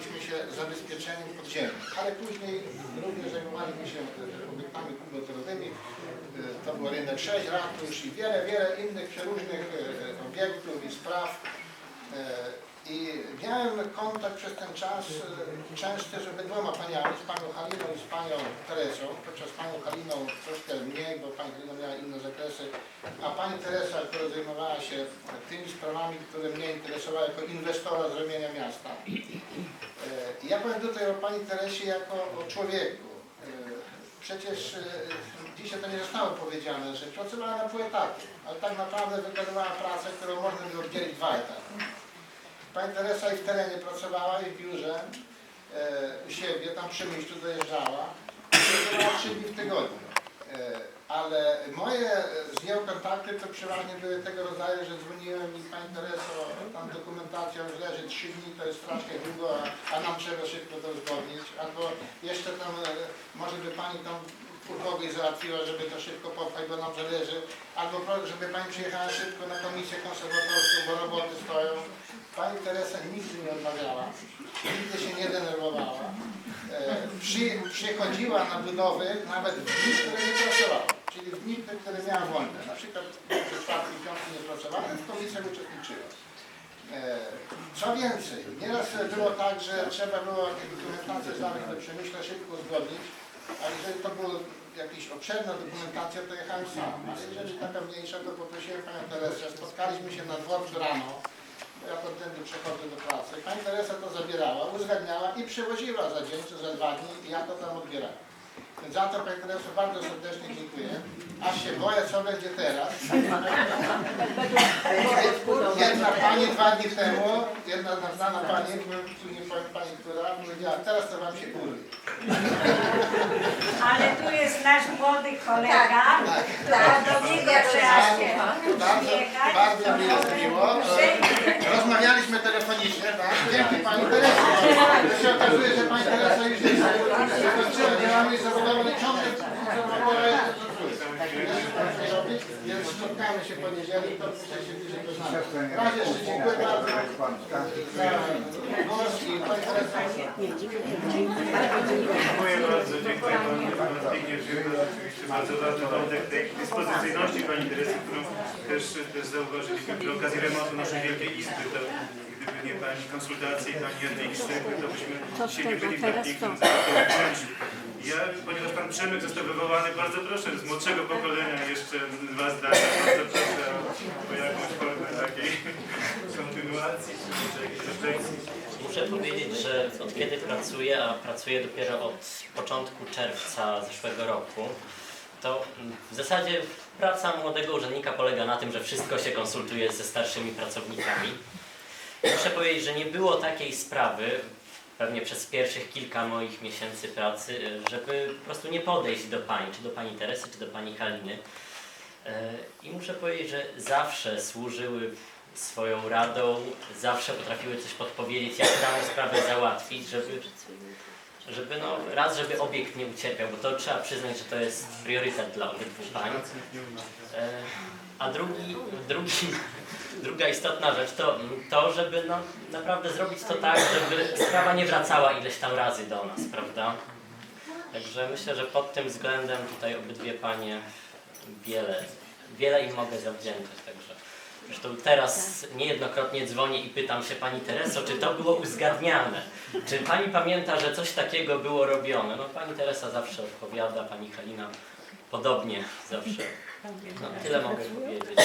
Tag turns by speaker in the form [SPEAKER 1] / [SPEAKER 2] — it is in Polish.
[SPEAKER 1] zajmowaliśmy się zabezpieczeniem podziemnym, ale później również zajmowaliśmy się e, obiektami długotorowymi. E, To był rynek 6 ratusz i wiele, wiele innych przeróżnych e, obiektów i spraw. E, I miałem kontakt przez ten czas e, częsty z obydwoma paniami, z panią Haliną i z panią Teresą. Podczas panią Haliną troszkę mniej, bo pani Halina miała inne zakresy, a pani Teresa, która zajmowała się tymi sprawami, które mnie interesowały jako inwestora z ramienia miasta. Powiem tutaj o pani Teresie jako o człowieku. E, Przecież e, dzisiaj to nie zostało powiedziane, że pracowała na pół etatu, ale tak naprawdę wykonywała pracę, którą można by oddzielić dwa etaty. Pani Teresa i w terenie pracowała, i w biurze, e, u siebie, tam przy myślu dojeżdżała. Pracowała trzy dni w tygodniu. E, ale moje e, z nią kontakty to przeważnie były tego rodzaju, że dzwoniłem i Pani Tereso, tam dokumentacja już leży trzy dni, to jest strasznie długo, a, a nam trzeba szybko to uzgodnić. Albo jeszcze tam, e, może by Pani tam kogoś załatwiła, żeby to szybko popchać, bo nam zależy. Albo żeby Pani przyjechała szybko na komisję konserwatorską, bo roboty stoją. Pani Teresa nigdy nie odmawiała, nigdy się nie denerwowała. Przy, przychodziła na budowy nawet w dni, które nie pracowała, czyli w dni, które miała wolne. Na przykład w czwartki, piątki nie pracowała, w komisjach uczestniczyła. E, Co więcej, nieraz było tak, że trzeba było dokumentację znaleźć do przemyśle szybko uzgodnić, a jeżeli to była jakaś obszerna dokumentacja, to jechałem sam. Ale jeżeli taka mniejsza, to poprosiłem Panią Teresę, spotkaliśmy się na dworcu rano, ja tamtędy przechodzę do pracy. Pani Teresa to zabierała, uzgadniała i przywoziła za dzień czy za dwa dni i ja to tam odbierałem. Więc za to Pani Tereso bardzo serdecznie dziękuję. Aż się boję, co będzie teraz. Jedna pani dwa dni temu, jedna znana pani, później powiem pani, która powiedziała, teraz to wam się urwi.
[SPEAKER 2] Nasz młody kolega,
[SPEAKER 1] Tak,
[SPEAKER 2] do niego trzeba się
[SPEAKER 1] bardzo,
[SPEAKER 2] przyjechać.
[SPEAKER 1] bardzo mi jest miło. Rozmawialiśmy telefonicznie, tak? Dzięki pani Teresie. To się okazuje, że pani Teresa już jest skończyła działalność zawodową i ciągle funkcjonowała jak to Więc spotkamy się w poniedziałek, to myślę się bliżej poznamy. W razie jeszcze dziękuję bardzo za Teresa.
[SPEAKER 3] Dziękuję bardzo, dziękuję panu Zbigniew. Rzeczywiście bardzo ważny wątek tej dyspozycyjności pani Teresy, którą też, też zauważyliśmy przy okazji remontu naszej Wielkiej Izby. To, gdyby nie pani konsultacji i pani Jadwigi Szczępy, to byśmy się nie byli w tak zakończył. Ja, ponieważ pan Przemek został wywołany, bardzo proszę z młodszego pokolenia jeszcze dwa zdania. Bardzo proszę o, jakąś formę takiej kontynuacji czy jakiejś.
[SPEAKER 4] Muszę powiedzieć, że od kiedy pracuję, a pracuję dopiero od początku czerwca zeszłego roku, to w zasadzie praca młodego urzędnika polega na tym, że wszystko się konsultuje ze starszymi pracownikami. Muszę powiedzieć, że nie było takiej sprawy, pewnie przez pierwszych kilka moich miesięcy pracy, y, żeby po prostu nie podejść do pani, czy do pani Teresy, czy do pani Haliny. E, I muszę powiedzieć, że zawsze służyły swoją radą, zawsze potrafiły coś podpowiedzieć, jak daną sprawę załatwić, żeby, żeby no, raz, żeby obiekt nie ucierpiał, bo to trzeba przyznać, że to jest priorytet dla obydwu pań. E, A drugi, drugi, druga istotna rzecz to to, żeby no, naprawdę zrobić to tak, żeby sprawa nie wracała ileś tam razy do nas, prawda? Także myślę, że pod tym względem tutaj obydwie panie wiele, wiele im mogę zawdzięczać. Także zresztą teraz niejednokrotnie dzwonię i pytam się pani Tereso, czy to było uzgadniane? Czy pani pamięta, że coś takiego było robione? No pani Teresa zawsze odpowiada, pani Halina podobnie zawsze. Tyle mogę powiedzieć.